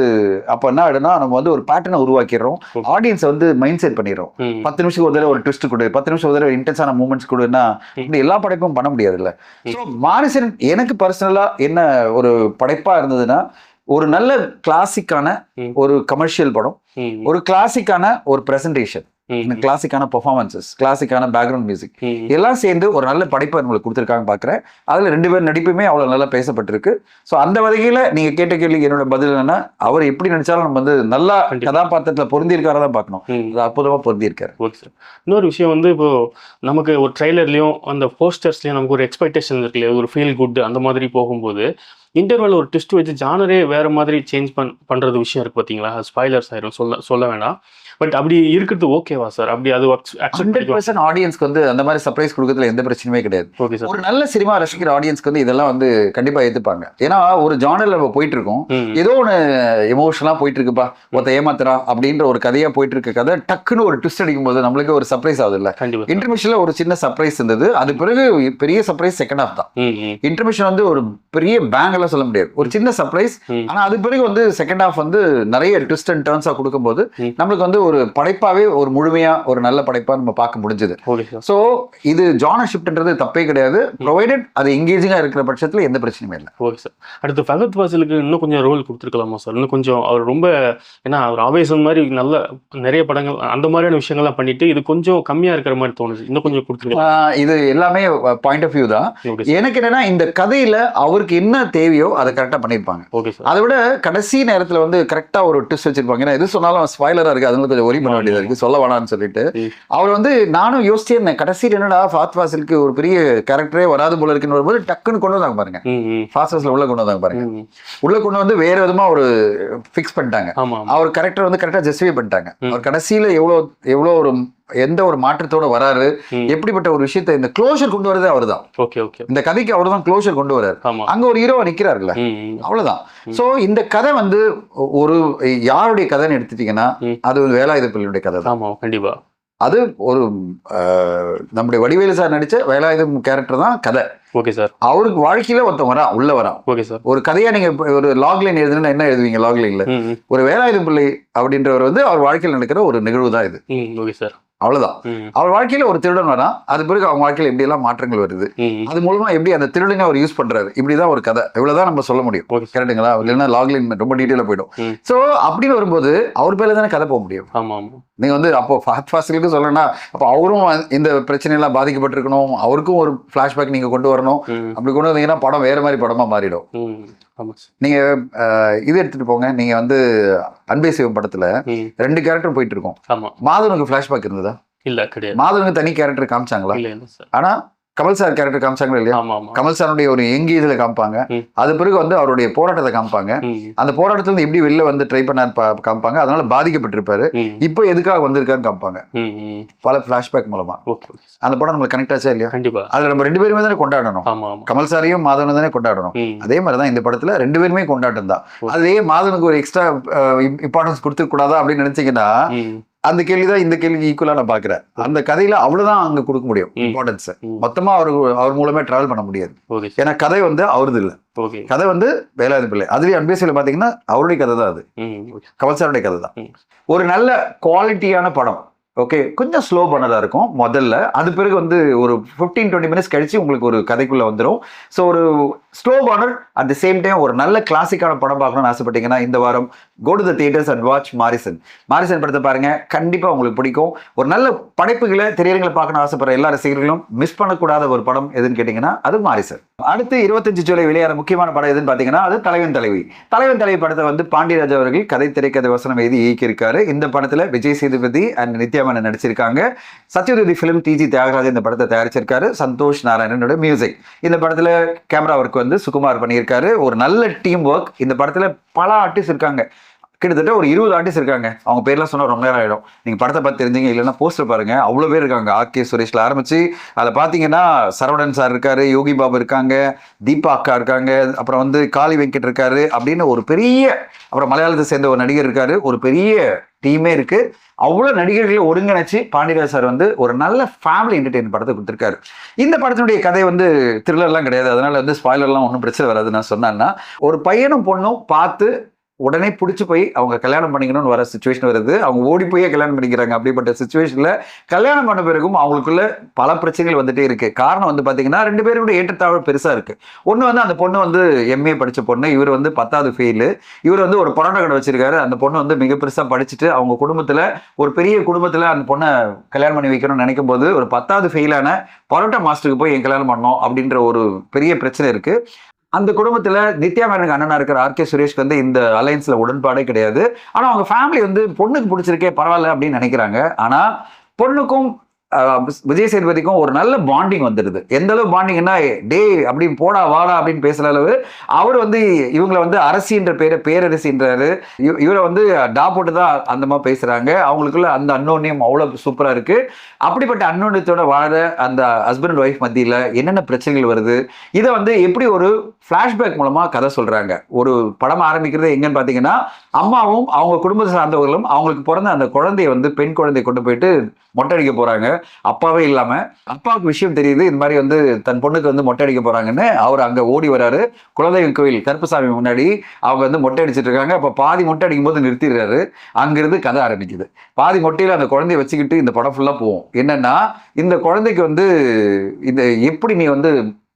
அப்ப என்ன ஆயிடும்னா நம்ம வந்து ஒரு பேட்டர்னை உருவாக்கிடுறோம். ஆடியன்ஸ் வந்து மைண்ட் செட் பண்ணிடுறோம். பத்து நிமிஷம் ஒரு தடவை ஒரு ட்விஸ்ட் கொடு பத்து நிமிஷம் ஒரு தடவை இன்டென்ஸான மூமெண்ட்ஸ் கொடுன்னா இப்படி எல்லா படைப்பும் பண்ண முடியாதுல்ல ஸோ மாரிசன் எனக்கு பர்சனலா என்ன ஒரு படைப்பா இருந்ததுன்னா ஒரு நல்ல கிளாசிக்கான. ஒரு கமர்ஷியல் படம். ஒரு கிளாசிக்கான ஒரு பிரசன்டேஷன். கிளாசிக்கான பெர்ஃபார்மன்சஸ் கிளாசிக்கான பேக்ரவுண்ட் மியூசிக். எல்லாம் சேர்ந்து ஒரு நல்ல படைப்பை உங்களுக்கு கொடுத்துருக்காங்க பார்க்குறேன் அதில் ரெண்டு பேர் நடிப்புமே அவ்வளோ நல்லா பேசப்பட்டிருக்கு. ஸோ அந்த வகையில் நீங்கள் கேட்ட கேள்விக்கு என்னோட பதில் என்னன்னா அவர் எப்படி நடிச்சாலும் நம்ம வந்து நல்லா. கதாபாத்திரத்தில் பொருந்திருக்காரா தான் பார்க்கணும். அது அற்புதமாக பொருந்திருக்காரு ஓகே சார் இன்னொரு விஷயம் வந்து இப்போ நமக்கு ஒரு ட்ரைலர்லயும் அந்த போஸ்டர்ஸ்லயும் நமக்கு ஒரு எக்ஸ்பெக்டேஷன் இருக்கு இல்லையா ஒரு ஃபீல் குட் அந்த மாதிரி போகும்போது இன்டர்வல் ஒரு ட்விஸ்ட் வச்சு ஜானரே வேற மாதிரி சேஞ்ச் பண் பண்றது விஷயம் இருக்கு பாத்தீங்களா? ஸ்பாய்லர்ஸ் ஆயிரும். சொல்ல சொல்ல வேண்டாம் பட் அப்படி இருக்கிறது ஓகேவா சார்? அப்படி அது ஹண்ட்ரட் பர்சன்ட் ஆடியன்ஸ்க்கு வந்து அந்த மாதிரி சர்ப்ரைஸ் கொடுக்கறதுல எந்த பிரச்சனையுமே கிடையாது. ஓகே சார் ஒரு நல்ல சினிமா ரசிக்கிற ஆடியன்ஸ்க்கு வந்து இதெல்லாம் வந்து கண்டிப்பா ஏத்துப்பாங்க. ஏன்னா ஒரு ஜானர்ல நம்ம போயிட்டு இருக்கோம் ஏதோ ஒன்று எமோஷனலா போயிட்டு இருக்குப்பா ஒருத்த ஏமாத்துறான் அப்படின்ற ஒரு கதையா போயிட்டு இருக்க கதை டக்குன்னு ஒரு ட்விஸ்ட் அடிக்கும் போது நம்மளுக்கு ஒரு சர்ப்ரைஸ் ஆகுது இல்ல. இன்டர்மிஷன்ல ஒரு சின்ன சர்ப்ரைஸ் இருந்தது. அது பிறகு பெரிய சர்ப்ரைஸ் செகண்ட் ஹாஃப் தான். இன்டர்மிஷன் வந்து ஒரு பெரிய பேங்க் எல்லாம் சொல்ல முடியாது. ஒரு சின்ன சர்ப்ரைஸ். ஆனா அது பிறகு வந்து செகண்ட் ஹாஃப் வந்து நிறைய ட்விஸ்ட் அண்ட் டர்ன்ஸா கொடுக்கும்போது. நம்மளுக்கு வந்து ஒரு படைப்பாவே ஒரு முழுமையா ஒரு நல்ல படைப்பா நம்ம பார்க்க முடிஞ்சது. சோ இது ஜானர் ஷிஃப்ட்ன்றது தப்பே கிடையாது. ப்ரொவைடட் அது எங்கேஜிங்கா இருக்கிற பட்சத்துல எந்த பிரச்சனையுமே இல்லை. ஓகே சார் அடுத்து ஃபகத் வாசலுக்கு இன்னும் கொஞ்சம் ரோல் கொடுத்துருக்கலாமா சார் இன்னும் கொஞ்சம் அவர் ரொம்ப ஏன்னா அவர் ஆவேசம் மாதிரி நல்ல நிறைய படங்கள் அந்த மாதிரியான விஷயங்கள்லாம் பண்ணிட்டு இது கொஞ்சம் கம்மியா இருக்கிற மாதிரி தோணுது. இன்னும் கொஞ்சம் கொடுத்துருக்கலாம் இது எல்லாமே பாயிண்ட் ஆஃப் வியூ தான். எனக்கு என்னன்னா இந்த கதையில அவருக்கு என்ன தேவையோ அதை கரெக்டா பண்ணிருப்பாங்க ஓகே சார் அதை விட கடைசி நேரத்துல வந்து கரெக்டா ஒரு ட்விஸ்ட் வச்சிருப்பாங்க. ஏன்னா எது சொன்னாலும் ஸ்பாய்லரா இருக்கு. அதனால கொஞ்சம் ஒரி பண்ண வேண்டியதா இருக்கு. சொல்ல வேணாம்னு சொல்லிட்டு. அவர் வந்து நானும் யோசிச்சே இருந்தேன் கடைசியில் என்னடா ஃபாத் ஃபாசிலுக்கு ஒரு பெரிய கேரக்டரே வராது போல இருக்குன்னு வரும்போது டக்குன்னு கொண்டு வந்தாங்க பாருங்க. ம் ஃபாஸ்டஸ்ல உள்ள கொண்டு வந்தாங்க பாருங்க. உள்ள கொண்டு வந்து வேற விதமா ஒரு ஃபிக்ஸ் பண்ணிட்டாங்க. அவர் கரெக்டர் வந்து கரெக்டா ஜஸ்டிஃபை பண்ணிட்டாங்க. அவர் கடைசியில எவ்வளோ எவ்வளோ ஒரு எந்த ஒரு மாற்றத்தோட வராரு. எப்படிப்பட்ட ஒரு விஷயத்தை இந்த க்ளோஷர் கொண்டு வரதே அவர்தான். Okay okay. இந்த கதைக்கு அவர் தான் க்ளோஷர் கொண்டு வராரு. அங்க ஒரு ஹீரோவா நிக்கிறாருல்ல. அவ்வளவுதான். சோ இந்த கதை வந்து ஒரு யாருடைய கதைன்னு எடுத்துட்டீங்கன்னா. அது வந்து வேலாயுத பிள்ளையுடைய கதை தான். கண்டிப்பா. அது ஒரு நம்முடைய வடிவேலு சார் நடிச்ச வேலாயுதம் கேரக்டர் தான் கதை. Okay sir. அவருக்கு வாழ்க்கையில ஒருத்தன் வரான் உள்ள வரான். Okay sir. ஒரு கதையா நீங்க ஒரு லாக்லைன் எழுதுனா என்ன எழுதுவீங்க லாக்லைன்ல ஒரு வேலாயுதம் பிள்ளை அப்படின்றவர் வந்து அவர் வாழ்க்கையில் நடக்கிற ஒரு நிகழ்வு தான் இது. Okay sir. அவ்வளவுதான். அவர் வாழ்க்கையில ஒரு திருடன் வரான் அது பிறகு அவங்க வாழ்க்கையில எப்படி எல்லாம் மாற்றங்கள் வருது. அது மூலமா எப்படி அந்த திருடனை அவர் யூஸ் பண்றாரு? இப்படிதான் ஒரு கதை. இவ்வளவுதான் நம்ம சொல்ல முடியும். கரெக்டுங்களா இல்லைன்னா லாக்லைன் ரொம்ப டீட்டெயிலாக போயிடும். ஸோ அப்படின்னு வரும்போது அவர் பேர்ல தானே கதை போக முடியும்? நீங்க வந்து அப்போ ஃபாஸ்ட்டுக்கு சொல்லணும்னா அப்போ அவரும் இந்த பிரச்சனையெல்லாம் பாதிக்கப்பட்டிருக்கணும். அவருக்கும் ஒரு ஃபிளாஷ்பேக் நீங்க கொண்டு வரணும். அப்படி கொண்டு வந்தீங்கன்னா படம் வேற மாதிரி படமா மாறிடும். நீங்க இது எடுத்துட்டு போங்க. நீங்க வந்து அன்பே சிவம் படத்துல ரெண்டு கேரக்டர் போயிட்டு இருக்கோம். மாதவனுக்கு ஃபிளாஷ்பேக் இருந்ததா? இல்ல கிடையாது. மாதவனுக்கு தனி கேரக்டர் காமிச்சாங்களா? இல்ல இல்ல சார். ஆனா கமல் சார் கேரக்டர் காமிச்சாங்களா இல்லையா? கமல் சாருடைய ஒரு எங்கி இதுல காமிப்பாங்க. அது பிறகு வந்து அவருடைய போராட்டத்தை காமிப்பாங்க. அந்த போராட்டத்துல இருந்து எப்படி வெளில வந்து ட்ரை பண்ணார் காமிப்பாங்க. அதனால பாதிக்கப்பட்டிருப்பாரு. இப்போ எதுக்காக வந்திருக்காருன்னு காமிப்பாங்க. பல ஃபிளாஷ்பேக் மூலமா. அந்த படம் நம்மளுக்கு கனெக்ட் ஆச்சா இல்லையா? கண்டிப்பா. அதுல நம்ம ரெண்டு பேருமே தானே கொண்டாடணும். கமல் சாரையும் மாதவனும் தானே கொண்டாடணும். அதே மாதிரி தான் இந்த படத்துல ரெண்டு பேருமே கொண்டாட்டம் தான். அதே மாதவனுக்கு ஒரு எக்ஸ்ட்ரா இம்பார்ட்டன்ஸ் கொடுத்துக்க கூடாதா அப்படின்னு நினைச்சீங்கன்னா அந்த கேள்வி தான் இந்த கேள்விக்கு ஈக்குவலா நான் பாக்குறேன் அந்த கதையில அவ்வளவுதான் அங்க கொடுக்க முடியும். இம்பார்ட்டன்ஸ். மொத்தமா அவர் அவர் மூலமே டிராவல் பண்ண முடியாது. ஏன்னா கதை வந்து அவரது இல்ல. கதை வந்து வேலாயுத பிள்ளை. அதுலயும் அன்பேசியில பாத்தீங்கன்னா அவருடைய கதை தான் அது. ம் ஓகே. கமல் சாருடைய கதை தான். ஒரு நல்ல குவாலிட்டியான படம். ஓகே கொஞ்சம் ஸ்லோ பண்ணதா இருக்கும் முதல்ல. அது பிறகு வந்து ஒரு 15 டுவெண்ட்டி மினிட்ஸ் கழிச்சு உங்களுக்கு ஒரு கதைக்குள்ள வந்துடும் ஸோ ஒரு slow burner at the same time ஒரு நல்ல கிளாசிக்கான படம் பார்க்கணும்னு ஆசைப்பட்டீங்கன்னா இந்த வாரம் go to the theatres and watch Maareesan Maareesan படத்தை பாருங்க. கண்டிப்பாக உங்களுக்கு பிடிக்கும். ஒரு நல்ல படைப்புகளை திரையரங்களை பார்க்கணும் ஆசைப்படுற எல்லா ரசிகர்களும் மிஸ் பண்ணக்கூடாத ஒரு படம் எதுன்னு கேட்டிங்கன்னா அது மாரிசன் அடுத்து இருபத்தஞ்சு ஜூலை வெளியான முக்கியமான படம் எதுன்னு பார்த்தீங்கன்னா அது தலைவன் தலைவி. தலைவன் தலைவி படத்தை வந்து பாண்டியராஜ் அவர்கள் கதை திரைக்கதை வசனம் எழுதி இயக்கியிருக்காரு. இந்த படத்தில் விஜய் சேதுபதி அண்ட் நித்யாமனன் நடிச்சிருக்காங்க. சத்யவதி ஃபிலிம் டிஜி தியாகராஜ் இந்த படத்தை தயாரிச்சிருக்காரு. சந்தோஷ் நாராயணனோட மியூசிக் இந்த படத்தில் கேமரா ஒர்க் வந்து சுகுமார் பண்ணியிருக்காரு. ஒரு நல்ல டீம் ஒர்க் இந்த படத்தில் பல ஆர்டிஸ்ட் இருக்காங்க. கிட்டத்தட்ட ஒரு இருபது ஆர்டிஸ்ட் இருக்காங்க. அவங்க பேர்லாம் சொன்னால் ரொம்ப நேரம் ஆகிடும் நீங்கள் படத்தை பார்த்து தெரிஞ்சீங்க இல்லைன்னா போஸ்டர் பாருங்கள் அவ்வளோ பேர் இருக்காங்க. ஆர் கே ஆரம்பித்து அதில் பார்த்தீங்கன்னா சரவணன் சார் இருக்காரு யோகி பாபு இருக்காங்க தீபா அக்கா இருக்காங்க அப்புறம் வந்து காளி வெங்கட் இருக்காரு அப்படின்னு ஒரு பெரிய அப்புறம் மலையாளத்தை சேர்ந்த ஒரு நடிகர் இருக்காரு. ஒரு பெரிய டீமே இருக்கு. அவ்வளோ நடிகர்களை ஒருங்கிணைச்சு பாண்டியராஜ் சார் வந்து ஒரு நல்ல ஃபேமிலி என்டர்டெயின் படத்தை கொடுத்துருக்காரு. இந்த படத்தினுடைய கதை வந்து த்ரில்லர்லாம் கிடையாது. அதனால வந்து ஸ்பாய்லர்லாம் ஒன்றும் பிரச்சனை வராது நான் சொன்னேன்னா ஒரு பையனும் பொண்ணும் பார்த்து உடனே பிடிச்சி போய் அவங்க கல்யாணம் பண்ணிக்கணும்னு வர சுச்சுவேஷன் வருது. அவங்க ஓடி போய் கல்யாணம் பண்ணிக்கிறாங்க. அப்படிப்பட்ட சுச்சுவேஷனில் கல்யாணம் பண்ண பிறகும் அவங்களுக்குள்ள பல பிரச்சனைகள் வந்துட்டே இருக்கு. காரணம் வந்து பார்த்தீங்கன்னா ரெண்டு பேருடைய ஏற்றத்தாழ்வு பெருசாக இருக்கு. ஒன்று வந்து அந்த பொண்ணு வந்து எம்ஏ படித்த பொண்ணு. இவர் வந்து பத்தாவது ஃபெயிலு இவர் வந்து ஒரு பரோட்டா கடை வச்சிருக்காரு. அந்த பொண்ணு வந்து மிக பெருசாக படிச்சுட்டு அவங்க குடும்பத்தில் ஒரு பெரிய குடும்பத்தில் அந்த பொண்ணை கல்யாணம் பண்ணி வைக்கணும்னு நினைக்கும் போது ஒரு பத்தாவது ஃபெயிலான பரோட்டா மாஸ்டருக்கு போய் என் கல்யாணம் பண்ணோம் அப்படின்ற ஒரு பெரிய பிரச்சனை இருக்குது அந்த குடும்பத்தில் நித்யா மேனனுக்கு அண்ணனா இருக்கிற ஆர் கே சுரேஷ்க்கு வந்து இந்த அலையன்ஸில் உடன்பாடே கிடையாது. ஆனால் அவங்க ஃபேமிலி வந்து பொண்ணுக்கு பிடிச்சிருக்கே பரவாயில்ல அப்படின்னு நினைக்கிறாங்க. ஆனால் பொண்ணுக்கும் விஜய் சேதுபதிக்கும் ஒரு நல்ல பாண்டிங் வந்துடுது. எந்த அளவு பாண்டிங்னா டே அப்படி போடா வாடா அப்படின்னு பேசுற அளவு அவர் வந்து இவங்களை வந்து அரசின்ற பேரை பேரரசின்றாரு. இவரை வந்து டா போட்டு தான் அந்த மாதிரி பேசுறாங்க. அவங்களுக்குள்ள அந்த அன்னோன்யம் அவ்வளோ சூப்பராக இருக்கு. அப்படிப்பட்ட அன்னோன்யத்தோட வாழ அந்த ஹஸ்பண்ட் அண்ட் ஒய்ஃப் மத்தியில் என்னென்ன பிரச்சனைகள் வருது? இதை வந்து எப்படி ஒரு ஃப்ளாஷ்பேக் மூலமாக கதை சொல்கிறாங்க ஒரு படம் ஆரம்பிக்கிறது எங்கன்னு பார்த்தீங்கன்னா அம்மாவும் அவங்க குடும்பத்தை சார்ந்தவர்களும் அவங்களுக்கு பிறந்த அந்த குழந்தைய வந்து பெண் குழந்தைய கொண்டு போயிட்டு மொட்டை அடிக்க போகிறாங்க அப்பாவே இல்லாமல் அப்பாவுக்கு விஷயம் தெரியுது. இது மாதிரி வந்து தன் பொண்ணுக்கு வந்து மொட்டை அடிக்க போகிறாங்கன்னு அவர் அங்கே ஓடி வராரு. குலதெய்வம் கோயில் கருப்பசாமி முன்னாடி அவங்க வந்து மொட்டை அடிச்சிட்டு இருக்காங்க. அப்போ பாதி மொட்டை அடிக்கும் போது நிறுத்திடுறாரு. அங்கிருந்து கதை ஆரம்பிக்குது. பாதி மொட்டையில் அந்த குழந்தைய வச்சுக்கிட்டு இந்த படம் ஃபுல்லாக போவோம் என்னன்னா இந்த குழந்தைக்கு வந்து இந்த எப்படி நீ வந்து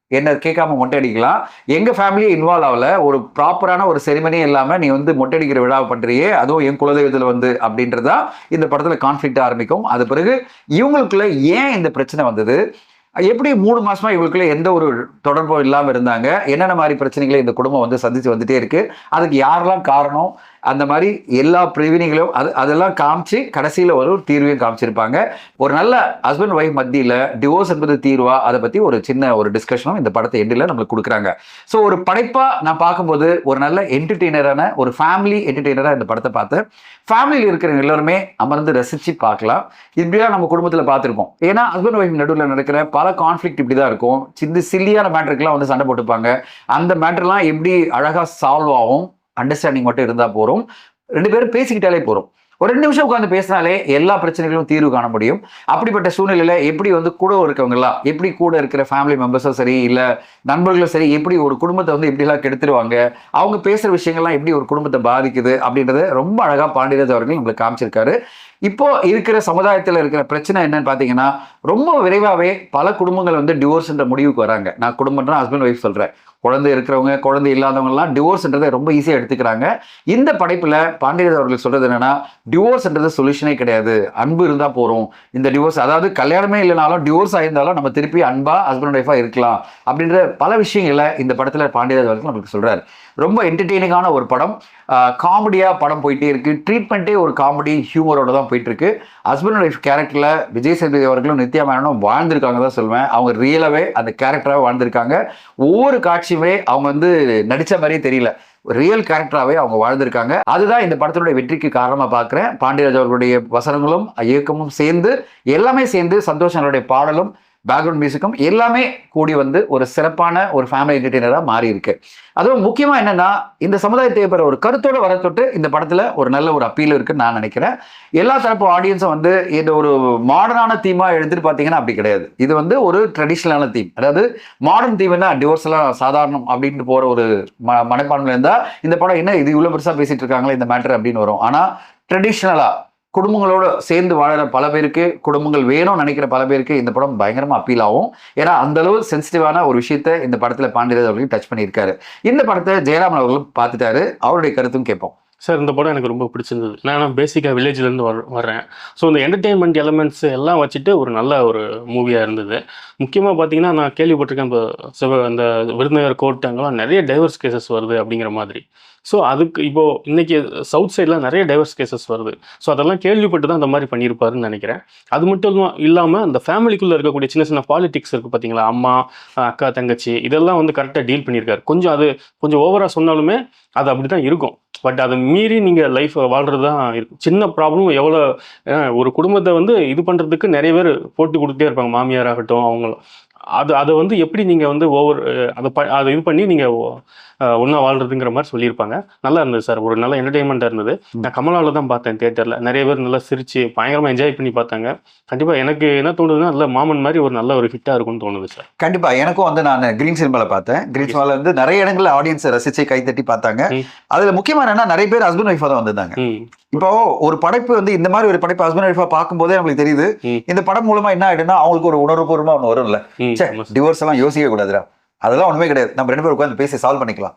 என்ன கேட்காம மொட்டை அடிக்கலாம் எங்க ஃபேமிலியே இன்வால்வ் ஆகல. ஒரு ப்ராப்பரான ஒரு செரிமனி இல்லாம நீ வந்து மொட்டை அடிக்கிற விழாவை பண்றியே அதுவும் என் குலதெய்வத்தில் வந்து அப்படின்றதா இந்த படத்துல கான்ஃபிளிக்ட் ஆரம்பிக்கும். அது பிறகு இவங்களுக்குள்ள ஏன் இந்த பிரச்சனை வந்தது? எப்படி மூணு மாசமா இவங்களுக்குள்ள எந்த ஒரு தொடர்பும் இல்லாமல் இருந்தாங்க? என்னென்ன மாதிரி பிரச்சனைகளை இந்த குடும்பம் வந்து சந்திச்சு வந்துட்டே இருக்கு? அதுக்கு யாரெல்லாம் காரணம்? அந்த மாதிரி எல்லா பிரிவினைகளும் அது அதெல்லாம் காமிச்சு கடைசியில் ஒரு தீர்வையும் காமிச்சிருப்பாங்க. ஒரு நல்ல ஹஸ்பண்ட் ஒய்ஃப் மத்தியில் டிவோர்ஸ் என்பது தீர்வா? அதை பற்றி ஒரு சின்ன ஒரு டிஸ்கஷனும் இந்த படத்தை எண்டில் நம்மளுக்கு கொடுக்குறாங்க. ஸோ ஒரு படைப்பாக நான் பார்க்கும்போது ஒரு நல்ல என்டர்டெய்னரான ஒரு ஃபேமிலி என்டர்டெய்னராக இந்த படத்தை பார்த்தேன். ஃபேமிலியில் இருக்கிறவங்க எல்லாருமே அமர்ந்து ரசித்து பார்க்கலாம். இப்படியாக நம்ம குடும்பத்தில் பார்த்துருப்போம். ஏன்னா ஹஸ்பண்ட் ஒய்ஃப் நடுவில் நடக்கிற பல கான்ஃப்ளிக்ட் இப்படி தான் இருக்கும். சின்ன சில்லியான மேட்டருக்குலாம் வந்து சண்டை போட்டுப்பாங்க. அந்த மேட்டர்லாம் எப்படி அழகாக சால்வ் ஆகும்? அண்டர்ஸ்டாண்டிங் மட்டும் இருந்தால் போகிறோம் ரெண்டு பேரும் பேசிக்கிட்டாலே போகிறோம் ஒரு ரெண்டு நிமிஷம் உட்காந்து பேசினாலே எல்லா பிரச்சனைகளும் தீர்வு காண முடியும். அப்படிப்பட்ட சூழ்நிலையில எப்படி வந்து கூட இருக்கவங்களாம் எப்படி கூட இருக்கிற ஃபேமிலி மெம்பர்ஸும் சரி இல்லை நண்பர்களும் சரி எப்படி ஒரு குடும்பத்தை வந்து எப்படிலாம் கெடுத்துருவாங்க அவங்க பேசுகிற விஷயங்கள்லாம் எப்படி ஒரு குடும்பத்தை பாதிக்குது அப்படின்றத ரொம்ப அழகாக பாண்டியராஜ் அவர்கள் நம்மளுக்கு காமிச்சிருக்காரு. இப்போ இருக்கிற சமுதாயத்தில் இருக்கிற பிரச்சனை என்னன்னு பார்த்தீங்கன்னா ரொம்ப விரைவாகவே பல குடும்பங்கள் வந்து டிவோர்ஸ்ன்ற முடிவுக்கு வராங்க. நான் குடும்பம்னா ஹஸ்பண்ட் ஒய்ஃப் சொல்கிறேன் குழந்தை இருக்கிறவங்க குழந்தை இல்லாதவங்கலாம் டிவோர்ஸ்ன்றதை ரொம்ப ஈஸியாக எடுத்துக்கிறாங்க. இந்த படைப்பில் பாண்டியராஜ் அவர்கள் சொல்கிறது என்னென்னா டிவோர்ஸ்ன்றது சொல்யூஷனே கிடையாது. அன்பு இருந்தால் போகிறோம் இந்த டிவோர்ஸ் அதாவது கல்யாணமே இல்லைனாலும் டிவோர்ஸ் ஆயிருந்தாலும் நம்ம திருப்பி அன்பாக ஹஸ்பண்ட் ஒய்ஃபாக இருக்கலாம். அப்படின்ற பல விஷயங்களை இந்த படத்தில் பாண்டியராஜ் அவர்கள் நம்மளுக்கு சொல்கிறார் ரொம்ப என்டர்டெய்னிங்கான ஒரு படம். காமெடியாக படம் போயிட்டே இருக்குது ட்ரீட்மெண்ட்டே ஒரு காமெடி ஹியூமரோட தான் போயிட்டுருக்கு. ஹஸ்பண்ட் ஒய்ஃப் கேரக்டரில் விஜய் சேதுபதி அவர்களும் நித்யா மேனனும் வாழ்ந்திருக்காங்க தான் சொல்லுவேன் அவங்க ரியலாகவே அந்த கேரக்டராக வாழ்ந்திருக்காங்க. ஒவ்வொரு காட்சியுமே அவங்க வந்து நடித்த மாதிரியே தெரியல. ரியல் கேரக்டராகவே அவங்க வாழ்ந்திருக்காங்க. அதுதான் இந்த படத்தினுடைய வெற்றிக்கு காரணமாக பார்க்குறேன் பாண்டியராஜ் அவர்களுடைய வசனங்களும் இயக்கமும் சேர்ந்து எல்லாமே சேர்ந்து சந்தோஷங்களுடைய பாடலும் பேக்ரவுண்ட் மியூசிக்கும் எல்லாமே கூடி வந்து ஒரு சிறப்பான ஒரு ஃபேமிலி என்டர்டெய்னராக மாறி இருக்கு அதுவும் முக்கியமாக என்னன்னா இந்த சமுதாயத்தை பெற ஒரு கருத்தோட வர தொட்டு இந்த படத்தில் ஒரு நல்ல ஒரு அப்பீல் இருக்குன்னு நான் நினைக்கிறேன். எல்லா தரப்பு ஆடியன்ஸும் வந்து இந்த ஒரு மாடர்னான தீமாக எடுத்துட்டு பார்த்தீங்கன்னா அப்படி கிடையாது. இது வந்து ஒரு ட்ரெடிஷ்னலான தீம் அதாவது மாடர்ன் தீம்னா டிவோர்ஸ் எல்லாம் சாதாரணம் அப்படின்ட்டு போகிற ஒரு ம மனப்பான்மையில் இருந்தால் இந்த படம் என்ன இது இவ்வளோ பெருசாக பேசிட்டு இருக்காங்களே இந்த மேட்டர் அப்படின்னு வரும். ஆனால் ட்ரெடிஷ்னலாக குடும்பங்களோட சேர்ந்து வாழற பல பேருக்கு குடும்பங்கள் வேணும்னு நினைக்கிற பல பேருக்கு இந்த படம் பயங்கரமாக அப்பீல் ஆகும். ஏன்னா அந்த அளவு சென்சிட்டிவான ஒரு விஷயத்த இந்த படத்தில் பாண்டியராஜ் அவர்களும் டச் பண்ணியிருக்காரு. இந்த படத்தை ஜெயராமன் அவர்களும் பார்த்துட்டாரு. அவருடைய கருத்தும் கேட்போம். சார் இந்த படம் எனக்கு ரொம்ப பிடிச்சிருந்தது. நான் பேசிக்காக வில்லேஜ்லேருந்து வர வர்றேன். ஸோ இந்த என்டர்டெயின்மெண்ட் எலமெண்ட்ஸ் எல்லாம் வச்சுட்டு ஒரு நல்ல ஒரு மூவியாக இருந்தது. முக்கியமாக பார்த்தீங்கன்னா நான் கேள்விப்பட்டிருக்கேன் இப்போ சிவ அந்த விருதுநகர் கோர்ட் அங்கெல்லாம் நிறைய டைவர்ஸ் கேசஸ் வருது அப்படிங்கிற மாதிரி. ஸோ அதுக்கு இப்போது இன்றைக்கி சவுத் சைடில் நிறைய டைவர்ஸ் கேசஸ் வருது. ஸோ அதெல்லாம் கேள்விப்பட்டு தான் அந்த மாதிரி பண்ணியிருப்பாருன்னு நினைக்கிறேன். அது மட்டும் இல்லாமல் அந்த ஃபேமிலிக்குள்ளே இருக்கக்கூடிய சின்ன சின்ன பாலிடிக்ஸ் இருக்குது பார்த்தீங்களா அம்மா அக்கா தங்கச்சி இதெல்லாம் வந்து கரெக்டாக டீல் பண்ணியிருக்காரு. கொஞ்சம் அது கொஞ்சம் ஓவராக சொன்னாலுமே அது அப்படி தான் இருக்கும். பட் அதை மீறி நீங்கள் லைஃப் வாழ்கிறது தான் இருக்கும் சின்ன ப்ராப்ளம் எவ்வளோ ஒரு குடும்பத்தை வந்து இது பண்ணுறதுக்கு நிறைய பேர் போட்டு கொடுத்துட்டே இருப்பாங்க. மாமியார் ஆகட்டும் அவங்க அது அதை வந்து எப்படி நீங்கள் வந்து ஓவர் அதை ப அதை இது பண்ணி நீங்கள் ஒன்றா வாழ்றதுங்கிற மாதிரி சொல்லியிருப்பாங்க. நல்லா இருந்தது சார். ஒரு நல்ல என்டர்டைன்மெண்ட்டாக இருந்தது. நான் கமலாவில் தான் பார்த்தேன் தேட்டரில் நிறைய பேர் நல்லா சிரிச்சு பயங்கரமாக என்ஜாய் பண்ணி பார்த்தாங்க. கண்டிப்பாக எனக்கு என்ன தோணுதுன்னா நல்ல மாமன் மாதிரி ஒரு நல்ல ஒரு ஹிட்டாக இருக்கும்னு தோணுது சார். கண்டிப்பா. எனக்கும் வந்து நான் கிரீன் சினிமால பார்த்தேன். கிரீன் சினிமால வந்து நிறைய இடங்கள்ல ஆடியன்ஸை ரசிச்சு கைத்தட்டி பார்த்தாங்க. அதுல முக்கியமா என்னன்னா நிறைய பேர் ஹஸ்பண்ட் ஒய்ஃபா தான் வந்திருந்தாங்க. இப்போ ஒரு படைப்பு வந்து இந்த மாதிரி ஒரு படைப்பு ஹஸ்பண்ட் ஒய்ஃபா பார்க்கும்போதே நம்மளுக்கு தெரியுது. இந்த படம் மூலமா என்ன ஆயிடுனா அவங்களுக்கு ஒரு உணர்வுபூர்வமா ஒன்று வரும்ல. டிவோர்ஸ் எல்லாம் யோசிக்க கூடாதுடா. அதெல்லாம் ஒண்ணுமே கிடையாது. நம்ம ரெண்டு பேரும் உட்காந்து பேசி சால்வ் பண்ணிக்கலாம்.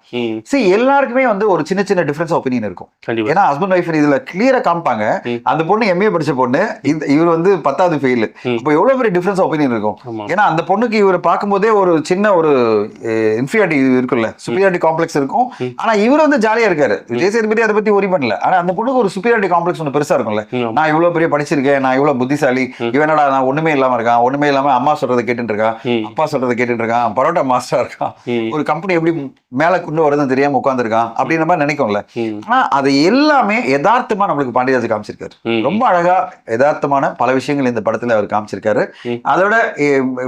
see எல்லாருக்குமே வந்து ஒரு சின்ன சின்ன டிஃபரன்ஸ் ஒப்பீனியன் இருக்கும். ஏன்னா ஹஸ்பண்ட் ஒய்ஃப் இதுல கிளியரா காமிப்பாங்க. அந்த பொண்ணு எம்ஏ படிச்ச பொண்ணு இந்த இவர் வந்து பத்தாவது ஃபெயில். இப்போ எவ்வளவு பெரிய டிஃபரன்ஸ் ஒப்பீனியன் இருக்கும்? ஏன்னா அந்த பொண்ணுக்கு இவரை பார்க்கும்போதே ஒரு சின்ன ஒரு இன்ஃபியாரிட்டி இருக்குல்ல சுப்பீரியாரிட்டி காம்ப்ளெக்ஸ் இருக்கும். ஆனா இவர் வந்து ஜாலியா இருக்காரு. விஜய் சேதுபதி அதை பத்தி ஒரி பண்ணல. ஆனா அந்த பொண்ணுக்கு ஒரு சுப்பீரியாரிட்டி காம்ப்ளெக்ஸ் ஒன்று பெருசா இருக்கும்ல. நான் இவ்வளவு பெரிய படிச்சிருக்கேன். நான் இவ்வளவு புத்திசாலி. ம். இவன் என்னடா நான் ஒண்ணுமே இல்லாம இருக்கான். ஒண்ணுமே இல்லாம அம்மா சொல்றதை கேட்டுட்டு இருக்கான். அப்பா சொல்றதை கேட்டுட்டு இருக்கான். பரோட்டா மாஸ்டரா இருக்கான். ம். ஒரு கம்பெனி எப்படி மேல கொண்டு வரதுன்னு தெரியாம உட்காந்துருக்கான் அப்படின்ற மாதிரி நினைக்கும்ல. ஆனா அது எல்லாமே யதார்த்தமா நம்மளுக்கு பாண்டியராஜ் காமிச்சிருக்காரு. ரொம்ப அழகா யதார்த்தமான பல விஷயங்கள் இந்த படத்துல அவர் காமிச்சிருக்காரு. அதோட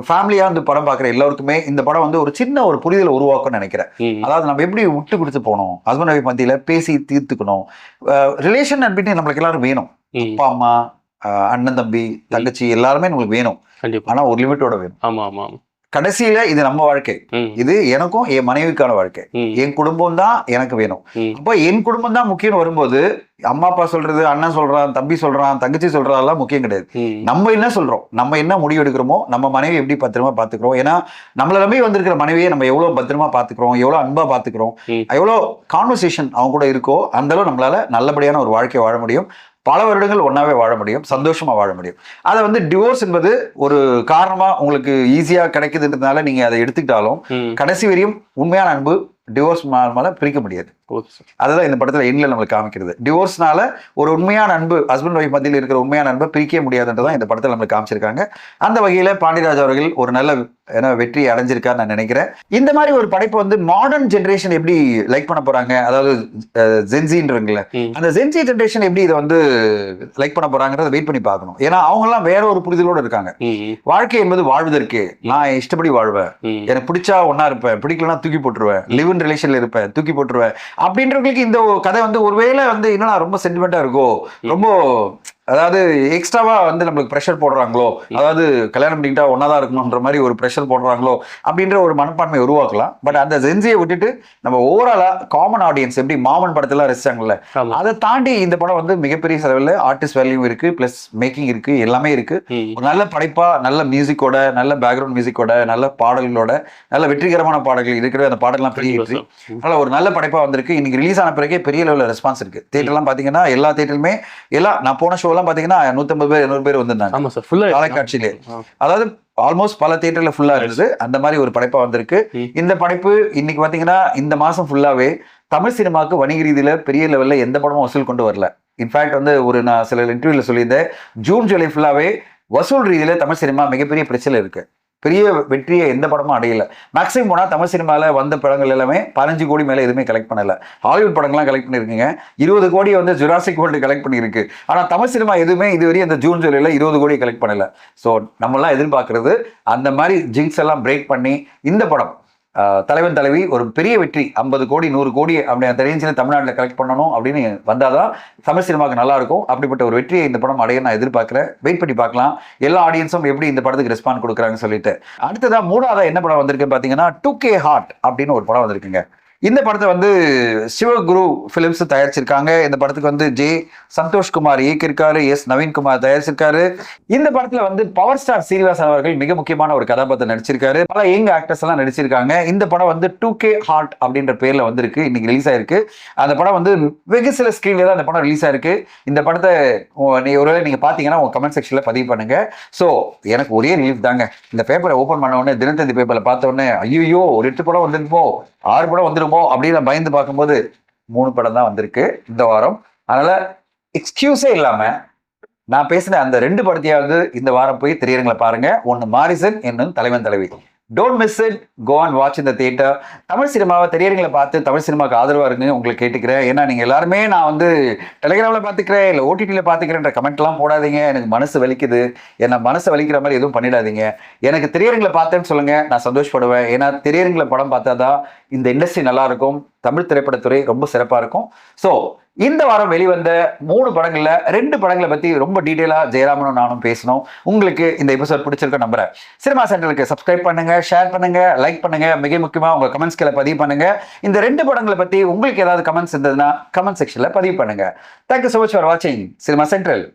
ஃபேமிலியா வந்து படம் பார்க்குற எல்லாருக்குமே இந்த படம் வந்து ஒரு சின்ன ஒரு புரிதலை உருவாக்கும்னு நினைக்கிறேன். அதாவது நம்ம எப்படி விட்டு கொடுத்து போகணும்? ஹஸ்பண்ட் ஒய்ஃப் மத்தியில பேசி தீர்த்துக்கணும். ரிலேஷன் அப்படின்னு நம்மளுக்கு எல்லாரும் வேணும். அப்பா அம்மா அண்ணன் தம்பி தங்கச்சி எல்லாருமே நம்மளுக்கு வேணும். ஆனா ஒரு லிமிட்டோட வேணும். ஆமா ஆமா. கடைசியில இது நம்ம வாழ்க்கை. இது எனக்கும் என் மனைவிக்கான வாழ்க்கை. என் குடும்பம் தான் எனக்கு வேணும். அப்போ என் குடும்பம் தான் முக்கியம் வரும்போது அம்மா அப்பா சொல்றது அண்ணன் சொல்றான் தம்பி சொல்றான் தங்கச்சி சொல்றதெல்லாம் முக்கியம் கிடையாது. நம்ம என்ன சொல்றோம்? நம்ம என்ன முடிவு எடுக்கிறோமோ நம்ம மனைவி எப்படி பத்திரமா பாத்துக்கிறோம்? ஏன்னா நம்மள நம்பி வந்திருக்கிற மனைவியை நம்ம எவ்வளவு பத்திரமா பாத்துக்கிறோம்? எவ்வளவு அன்பா பாத்துக்கிறோம். எவ்வளவு கான்வர்சேஷன் அவங்க கூட இருக்கோ அந்த அளவு நம்மளால நல்லபடியான ஒரு வாழ்க்கையை வாழ முடியும். பல வருடங்கள் ஒன்னாவே வாழ முடியும் சந்தோஷமா வாழ முடியும். அதை வந்து டிவோர்ஸ் என்பது ஒரு காரணமா உங்களுக்கு ஈஸியா கிடைக்குதுன்றதுனால நீங்க அதை எடுத்துக்கிட்டாலும் கடைசி வரையும் உண்மையான அன்பு டிவோர்ஸ் மேல பிரிக்க முடியாது. அதுதான் இந்த படத்துல எண்ணில் நம்மளுக்கு காமிக்கிறது. டிவோர்ஸ்னால ஒரு உண்மையான அன்பு ஹஸ்பண்ட் ஒய்ஃப் மத்தியில் இருக்கிற உண்மையான அன்பை பிரிக்க முடியாதுன்றதான் இந்த படத்துல நம்மளுக்கு காமிச்சிருக்காங்க. அந்த வகையில பாண்டியராஜ் அவர்கள் ஒரு நல்ல ஏன்னா வெற்றி அடைஞ்சிருக்காரு நான் நினைக்கிறேன். இந்த மாதிரி ஒரு படைப்பு வந்து மாடர்ன் ஜென்ரேஷன் எப்படி லைக் பண்ண போறாங்க? அதாவது ஜென்சின்றங்கள ம். அந்த ஜென்சி ஜென்ரேஷன் எப்படி இதை வந்து லைக் பண்ண போறாங்கிறத வெயிட் பண்ணி பார்க்கணும். ஏன்னா அவங்க எல்லாம் வேற ஒரு புரிதலோட இருக்காங்க. வாழ்க்கை என்பது வாழ்வதற்கு. நான் இஷ்டப்படி வாழ்வேன். எனக்கு பிடிச்சா ஒண்ணா இருப்பேன். பிடிக்கலனா தூக்கி போட்டுருவேன். லிவ் இன் ரிலேஷன்ல இருப்பேன் தூக்கி போட்டுருவேன். அப்படின்றவங்களுக்கு இந்த கதை வந்து ஒருவேளை வந்து என்னன்னா ரொம்ப சென்டிமெண்டா இருக்கோ? ரொம்ப அதாவது எக்ஸ்ட்ராவா வந்து நம்மளுக்கு ப்ரெஷர் போடுறாங்களோ அதாவது கல்யாணம் பண்ணிக்கிட்டா ஒன்னாதான் இருக்கணும்ன்ற மாதிரி ஒரு ப்ரெஷர் போடுறாங்களோ அப்படின்ற ஒரு மனப்பான்மை உருவாக்கலாம். பட் அந்த ஜென்சியை விட்டுட்டு நம்ம ஓவராலா காமன் ஆடியன்ஸ் எப்படி மாமன் படத்துல ரசிச்சாங்கல்ல அதை தாண்டி இந்த படம் வந்து மிகப்பெரிய செலவில் ஆர்டிஸ்ட் வேல்யூ இருக்கு பிளஸ் மேக்கிங் இருக்கு எல்லாமே இருக்கு. நல்ல படைப்பா நல்ல மியூசிக்கோட நல்ல பேக்ரவுண்ட் மியூசிக்கோட நல்ல பாடல்களோட நல்ல வெற்றிகரமான பாடல்கள் இருக்கிற அந்த பாடல்லாம் பெரிய வெற்றி. அதனால ஒரு நல்ல படைப்பா வந்திருக்கு. இன்னைக்கு ரிலீஸ் ஆன பிறகே பெரிய லெவலில் ரெஸ்பான்ஸ் இருக்கு. தேட்டர்லாம் பாத்தீங்கன்னா எல்லா தேட்டருமே எல்லாம் நான் போன ஷோலாம் பாத்தீங்கன்னா நூத்தம்பது பேர் இருநூறு பேர் வந்திருந்தாங்க. ஆமா சார் ஃபுல்லா தொலைக்காட்சியிலே அதாவது ஆல்மோஸ்ட் பல தியேட்டர்ல ஃபுல்லா இருந்தது. அந்த மாதிரி ஒரு படைப்பா வந்திருக்கு. இந்த படைப்பு இன்னைக்கு பாத்தீங்கன்னா இந்த மாசம் ஃபுல்லாவே தமிழ் சினிமாவுக்கு வணிக ரீதியில பெரிய லெவல்ல எந்த படமும் வசூல் கொண்டு வரல. இன்ஃபேக்ட் வந்து ஒரு நான் சில இன்டர்வியூல சொல்லியிருந்தேன். ஜூன் ஜூலை ஃபுல்லாவே வசூல் ரீதியில தமிழ் சினிமா மிகப்பெரிய பிரச்சனை இருக்கு. பெரிய வெற்றியை எந்த படமும் அடையல. மேக்ஸிமம் போனால் தமிழ் சினிமாவில் வந்த படங்கள் எல்லாமே பதினஞ்சு கோடி மேலே எதுவுமே கலெக்ட் பண்ணலை. ஹாலிவுட் படங்கள்லாம் கலெக்ட் பண்ணிருக்கீங்க இருபது கோடி வந்து ஜுராசிக் வேர்ல்டு கலெக்ட் பண்ணியிருக்கு. ஆனால் தமிழ் சினிமா எதுவுமே இதுவரை அந்த ஜூன் ஜூலையில் இருபது கோடி கலெக்ட் பண்ணலை. ஸோ நம்மளாம் எதிர்பார்க்கறது அந்த மாதிரி ஜிங்ஸ் எல்லாம் பிரேக் பண்ணி இந்த படம் தலைவன் தலைவி ஒரு பெரிய வெற்றி ஐம்பது கோடி நூறு கோடி அப்படி அந்த ரேஞ்சில் தமிழ்நாட்டில் கலெக்ட் பண்ணணும் அப்படின்னு வந்தாதான் தமிழ் சினிமாவுக்கு நல்லா இருக்கும். அப்படிப்பட்ட ஒரு வெற்றியை இந்த படம் அடைய நான் எதிர்பார்க்கிறேன். வெயிட் பண்ணி பார்க்கலாம். எல்லா ஆடியன்ஸும் எப்படி இந்த படத்துக்கு ரெஸ்பாண்ட் கொடுக்குறாங்கன்னு சொல்லிட்டு. அடுத்ததான் மூணாவதா என்ன படம் வந்திருக்கு பார்த்தீங்கன்னா டூ கே ஹார்ட் அப்படின்னு ஒரு படம் வந்திருக்குங்க. இந்த படத்தை வந்து சிவகுரு ஃபிலிம்ஸ் தயாரிச்சிருக்காங்க. இந்த படத்துக்கு வந்து ஜே சந்தோஷ்குமார் இயக்கியிருக்காரு எஸ் நவீன்குமார் தயாரிச்சிருக்காரு. இந்த படத்துல வந்து பவர் ஸ்டார் சீனிவாசன் அவர்கள் மிக முக்கியமான ஒரு கதாபாத்திரம் நடிச்சிருக்காரு. பல யங் ஆக்டர்ஸ் எல்லாம் நடிச்சிருக்காங்க. இந்த படம் வந்து டூ கே ஹார்ட் அப்படின்ற பேர்ல வந்திருக்கு. இன்னைக்கு ரிலீஸ் ஆயிருக்கு. அந்த படம் வந்து வெகு சில ஸ்கிரீன்ல தான் அந்த படம் ரிலீஸ் ஆயிருக்கு. இந்த படத்தை நீ ஒருவேளை நீங்க பாத்தீங்கன்னா உங்க கமெண்ட் செக்ஷன்ல பதிவு பண்ணுங்க. ஸோ எனக்கு ஒரே ரிலீஃப் தாங்க. இந்த பேப்பரை ஓப்பன் பண்ண உடனே தினத்தந்தி பேப்பரில் பார்த்த உடனே ஐயோ ஒரு எட்டு படம் வந்துருப்போம் ஆறு படம் வந்துருமோ அப்படின்னு நான் பயந்து பார்க்கும்போது மூணு படம் தான் வந்திருக்கு இந்த வாரம். அதனால எக்ஸ்கியூஸே இல்லாம நான் பேசின அந்த ரெண்டு படத்தையாவது இந்த வாரம் போய் திரையரங்களை பாருங்க. ஒன்னு மாரிசன் என்னும் Thalaivan Thalaivi. Don't miss it go and watch இந்த தியேட்டர் தமிழ் சினிமாவை தெரியறீங்களை பார்த்து தமிழ் சினிமாவுக்கு ஆதரவாக இருக்குன்னு உங்களுக்கு கேட்டுக்கிறேன். ஏன்னா நீங்கள் எல்லாருமே நான் வந்து டெலிகிராமில் பார்த்துக்கிறேன் இல்லை ஓடிடியில் பார்த்துக்கிறேன்ற கமெண்ட்லாம் போடாதீங்க. எனக்கு மனசு வலிக்குது. என்னை மனசு வலிக்கிற மாதிரி எதுவும் பண்ணிடாதீங்க. எனக்கு திரையரங்களை பார்த்தேன்னு சொல்லுங்கள் நான் சந்தோஷப்படுவேன். ஏன்னா திரையரங்களை படம் பார்த்தா தான் இந்த இண்டஸ்ட்ரி நல்லாயிருக்கும் தமிழ் திரைப்படத்துறை ரொம்ப சிறப்பாக இருக்கும். ஸோ இந்த வாரம் வெளிவந்த மூணு படங்களில் ரெண்டு படங்களை பற்றி ரொம்ப டீட்டெயிலாக ஜெயராமனும் நானும் பேசணும் உங்களுக்கு இந்த எபிசோட் பிடிச்சிருக்க நம்புறேன். சினிமா சென்டருக்கு சப்ஸ்கிரைப் பண்ணுங்க ஷேர் பண்ணுங்க லைக் பண்ணுங்க. மிக முக்கியமாக உங்கள் கமெண்ட்ஸ்களை பதிவு பண்ணுங்க. இந்த ரெண்டு படங்களை பற்றி உங்களுக்கு ஏதாவது கமெண்ட்ஸ் இருந்ததுன்னா கமெண்ட் செக்ஷனில் பதிவு பண்ணுங்க. Thank you so much for வாட்சிங் சினிமா சென்ட்ரல்